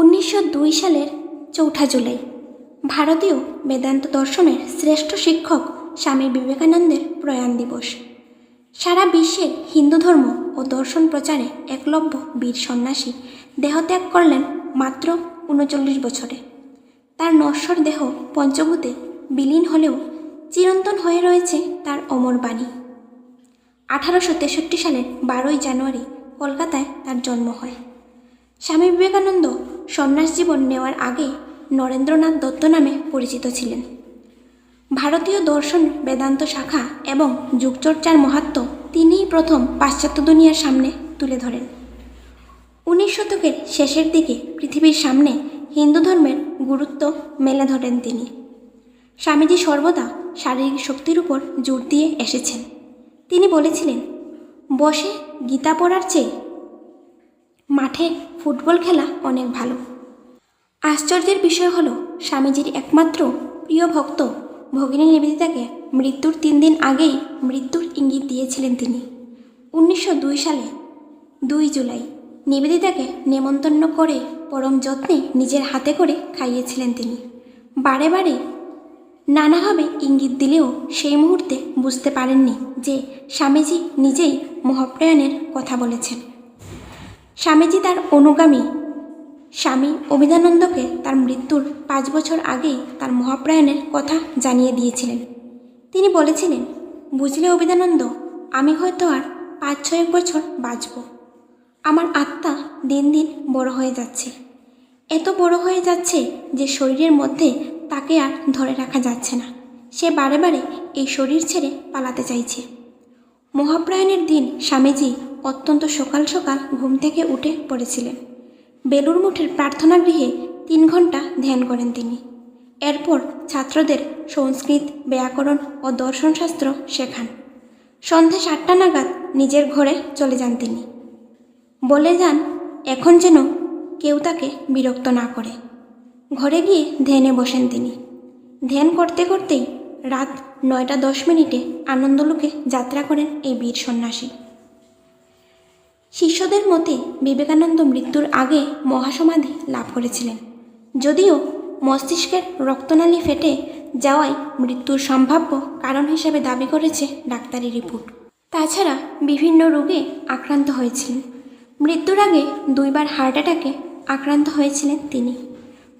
উনিশশো দুই সালের চৌঠা জুলাই। ভারতীয় বেদান্ত দর্শনের শ্রেষ্ঠ শিক্ষক স্বামী বিবেকানন্দের প্রয়াণ দিবস। সারা বিশ্বে হিন্দু ধর্ম ও দর্শন প্রচারে একলব্য বীর সন্ন্যাসী দেহত্যাগ করলেন মাত্র উনচল্লিশ বছরে। তার নশ্বর দেহ পঞ্চভূতে বিলীন হলেও চিরন্তন হয়ে রয়েছে তার অমর বাণী। আঠারোশো তেষট্টি সালের বারোই জানুয়ারি কলকাতায় তার জন্ম হয়। স্বামী বিবেকানন্দ সন্ন্যাস জীবন নেওয়ার আগে নরেন্দ্রনাথ দত্ত নামে পরিচিত ছিলেন। ভারতীয় দর্শন বেদান্ত শাখা এবং যুগচর্চার মাহাত্ম তিনিই প্রথম পাশ্চাত্য দুনিয়ার সামনে তুলে ধরেন। উনিশ শতকের শেষের দিকে পৃথিবীর সামনে হিন্দু ধর্মের গুরুত্ব মেলে ধরেন তিনি। স্বামীজি সর্বদা শারীরিক শক্তির উপর জোর দিয়ে এসেছেন। তিনি বলেছিলেন, বসে গীতা পড়ার চেয়ে মাঠে ফুটবল খেলা অনেক ভালো। আশ্চর্যের বিষয় হলো, স্বামীজির একমাত্র প্রিয় ভক্ত ভগিনী নিবেদিতাকে মৃত্যুর তিন দিন আগেই মৃত্যুর ইঙ্গিত দিয়েছিলেন তিনি। উনিশশো দুই সালে দুই জুলাই নিবেদিতাকে নেমন্তন্ন করে পরম যত্নে নিজের হাতে করে খাইয়েছিলেন তিনি। বারে বারে নানাভাবে ইঙ্গিত দিলেও সেই মুহূর্তে বুঝতে পারেননি যে স্বামীজি নিজেই মহাপ্রয়াণের কথা বলেছেন। স্বামীজি তার অনুগামী। স্বামী অভিধানন্দকে তার মৃত্যুর পাঁচ বছর আগেই তার মহাপ্রয়াণের কথা জানিয়ে দিয়েছিলেন। তিনি বলেছিলেন, বুঝলে অভিধানন্দ, আমি হয়তো আর পাঁচ ছয় বছর বাঁচব। আমার আত্মা দিন দিন বড় হয়ে যাচ্ছে। এত বড় হয়ে যাচ্ছে যে শরীরের মধ্যে তাকে আর ধরে রাখা যাচ্ছে না। সে বারে বারে এই শরীর ছেড়ে পালাতে চাইছে। মহাপ্রয়াণের দিন স্বামীজি অত্যন্ত সকাল সকাল ঘুম থেকে উঠে পড়েছিলেন। বেলুর মঠের প্রার্থনা গৃহে তিন ঘণ্টা ধ্যান করেন তিনি। এরপর ছাত্রদের সংস্কৃত, ব্যাকরণ ও দর্শনশাস্ত্র শেখান। সন্ধে সাতটা নাগাদ নিজের ঘরে চলে যান তিনি। বলে যান, এখন যেন কেউ তাকে বিরক্ত না করে। ঘরে গিয়ে ধ্যানে বসেন তিনি। ধ্যান করতে করতেই রাত নয়টা দশ মিনিটে আনন্দলোকে যাত্রা করেন এই বীর সন্ন্যাসী। শিষ্যদের মতে বিবেকানন্দ মৃত্যুর আগে মহাসমাধি লাভ করেছিলেন। যদিও মস্তিষ্কের রক্তনালী ফেটে যাওয়ায় মৃত্যুর সম্ভাব্য কারণ হিসেবে দাবি করেছে ডাক্তারি রিপোর্ট। তাছাড়া বিভিন্ন রোগে আক্রান্ত হয়েছিলেন মৃত্যুর আগে দুইবার হার্ট অ্যাটাকে আক্রান্ত হয়েছিলেন তিনি।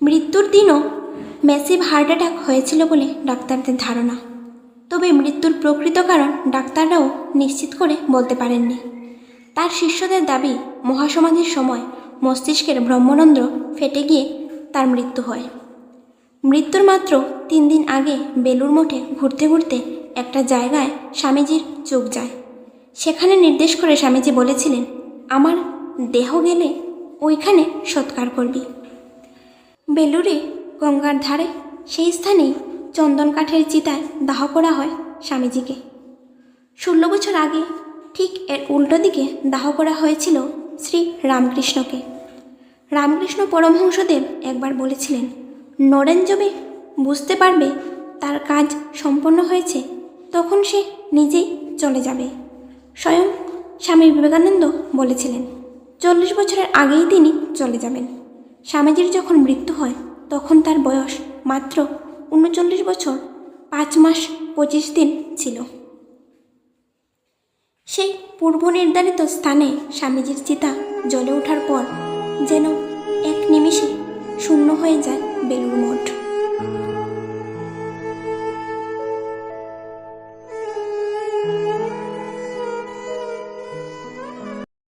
মৃত্যুর দিনও ম্যাসিভ হার্ট অ্যাটাক হয়েছিল বলে ডাক্তারদের ধারণা। তবে মৃত্যুর প্রকৃত কারণ ডাক্তাররাও নিশ্চিত করে বলতে পারেননি। তার শিষ্যদের দাবি, মহাসমাধির সময় মস্তিষ্কের ব্রহ্মরন্ধ্র ফেটে গিয়ে তার মৃত্যু হয়। মৃত্যুর মাত্র তিন দিন আগে বেলুর মঠে ঘুরতে ঘুরতে একটা জায়গায় স্বামীজির চোখ যায়। সেখানে নির্দেশ করে স্বামীজি বলেছিলেন, আমার দেহ গেলে ওইখানে সৎকার করবি। বেলুরে গঙ্গার ধারে সেই স্থানেই চন্দন কাঠের চিতায় দাহ করা হয় স্বামীজিকে। ষোলো বছর আগে ঠিক এর উল্টো দিকে দাহ করা হয়েছিল শ্রী রামকৃষ্ণকে। রামকৃষ্ণ পরমহংসদেব একবার বলেছিলেন নরেন যবে বুঝতে পারবে তার কাজ সম্পন্ন হয়েছে, তখন সে নিজেই চলে যাবে। স্বয়ং স্বামী বিবেকানন্দ বলেছিলেন, চল্লিশ বছরের আগেই তিনি চলে যাবেন। স্বামীজির যখন মৃত্যু হয়, তখন তার বয়স মাত্র উনচল্লিশ বছর, পাঁচ মাস পঁচিশ দিন ছিল। সেই পূর্ব নির্ধারিত স্থানে স্বামীজির চিতা জ্বলে ওঠার পর যেন এক নিমিষে শূন্য হয়ে যায় বেলুর মঠ।